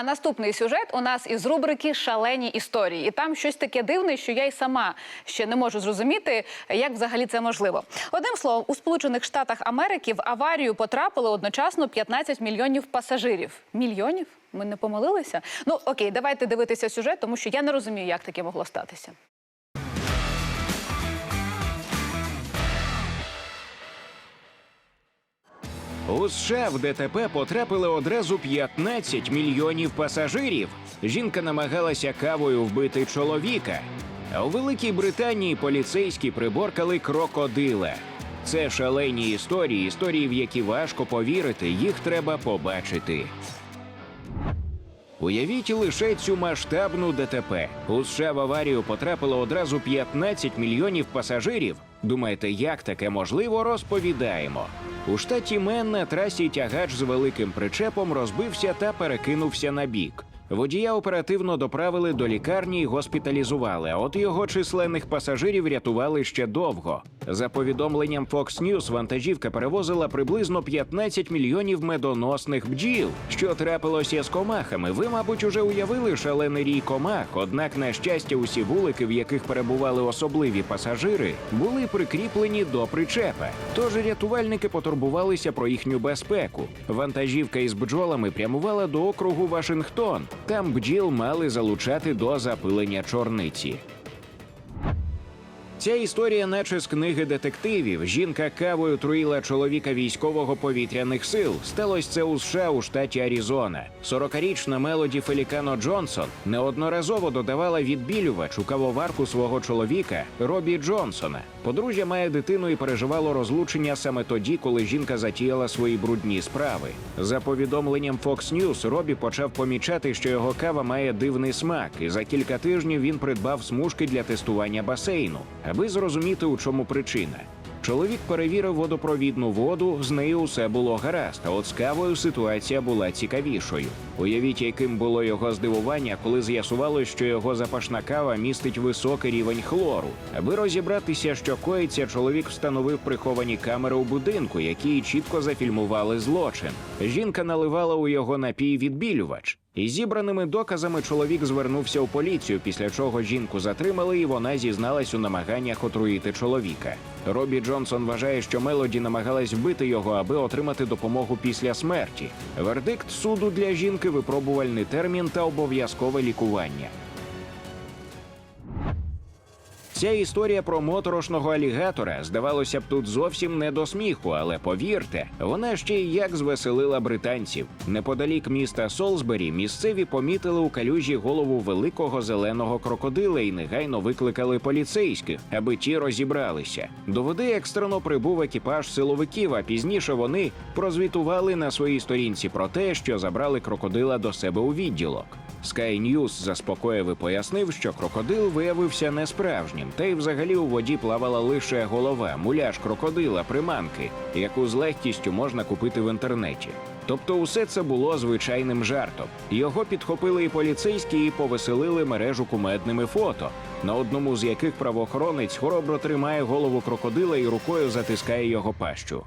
А наступний сюжет у нас із рубрики Шалені історії. І там щось таке дивне, що я й сама ще не можу зрозуміти, як взагалі це можливо. Одним словом, у Сполучених Штатах Америки в аварію потрапили одночасно 15 мільйонів пасажирів. Мільйонів? Ми не помилилися? Ну окей, давайте дивитися сюжет, тому що я не розумію, як таке могло статися. У США в ДТП потрапили одразу 15 мільйонів пасажирів. Жінка намагалася кавою вбити чоловіка. У Великій Британії поліцейські приборкали крокодила. Це шалені історії, історії, в які важко повірити, їх треба побачити. Уявіть лише цю масштабну ДТП. У США в аварію потрапило одразу 15 мільйонів пасажирів. Думаєте, як таке можливо? Розповідаємо. У штаті Мен на трасі тягач з великим причепом розбився та перекинувся на бік. Водія оперативно доправили до лікарні і госпіталізували. А от його численних пасажирів рятували ще довго. За повідомленням Fox News, вантажівка перевозила приблизно 15 мільйонів медоносних бджіл. Що трапилося з комахами? Ви, мабуть, уже уявили шалений рій комах. Однак, на щастя, усі вулики, в яких перебували особливі пасажири, були прикріплені до причепа. Тож рятувальники потурбувалися про їхню безпеку. Вантажівка із бджолами прямувала до округу Вашингтон. Там бджіл мали залучати до запилення чорниці. Ця історія, наче з книги детективів. Жінка кавою труїла чоловіка військового повітряних сил. Сталося це у США у штаті Аризона. 40-річна Мелоді Фелікано Джонсон неодноразово додавала відбілювач у кавоварку свого чоловіка Робі Джонсона. Подружжя має дитину і переживало розлучення саме тоді, коли жінка затіяла свої брудні справи. За повідомленням Fox News, Робі почав помічати, що його кава має дивний смак, і за кілька тижнів він придбав смужки для тестування басейну, аби зрозуміти, у чому причина. Чоловік перевірив водопровідну воду, з нею усе було гаразд. А от з кавою ситуація була цікавішою. Уявіть, яким було його здивування, коли з'ясувалось, що його запашна кава містить високий рівень хлору. Аби розібратися, що коїться, чоловік встановив приховані камери у будинку, які чітко зафільмували злочин. Жінка наливала у його напій відбілювач. Із зібраними доказами чоловік звернувся у поліцію, після чого жінку затримали, і вона зізналась у намаганнях отруїти чоловіка. Робі Джонсон вважає, що Мелоді намагалась вбити його, аби отримати допомогу після смерті. Вердикт суду для жінки випробувальний термін та обов'язкове лікування. Ця історія про моторошного алігатора здавалося б тут зовсім не до сміху, але повірте, вона ще й як звеселила британців. Неподалік міста Солсбері місцеві помітили у калюжі голову великого зеленого крокодила і негайно викликали поліцейських, аби ті розібралися. До води екстрено прибув екіпаж силовиків. А пізніше вони прозвітували на своїй сторінці про те, що забрали крокодила до себе у відділок. Sky News заспокоїв і пояснив, що крокодил виявився несправжнім, та й взагалі у воді плавала лише голова, муляж крокодила, приманки, яку з легкістю можна купити в інтернеті. Тобто, усе це було звичайним жартом. Його підхопили і поліцейські і повеселили мережу кумедними фото, на одному з яких правоохоронець хоробро тримає голову крокодила і рукою затискає його пащу.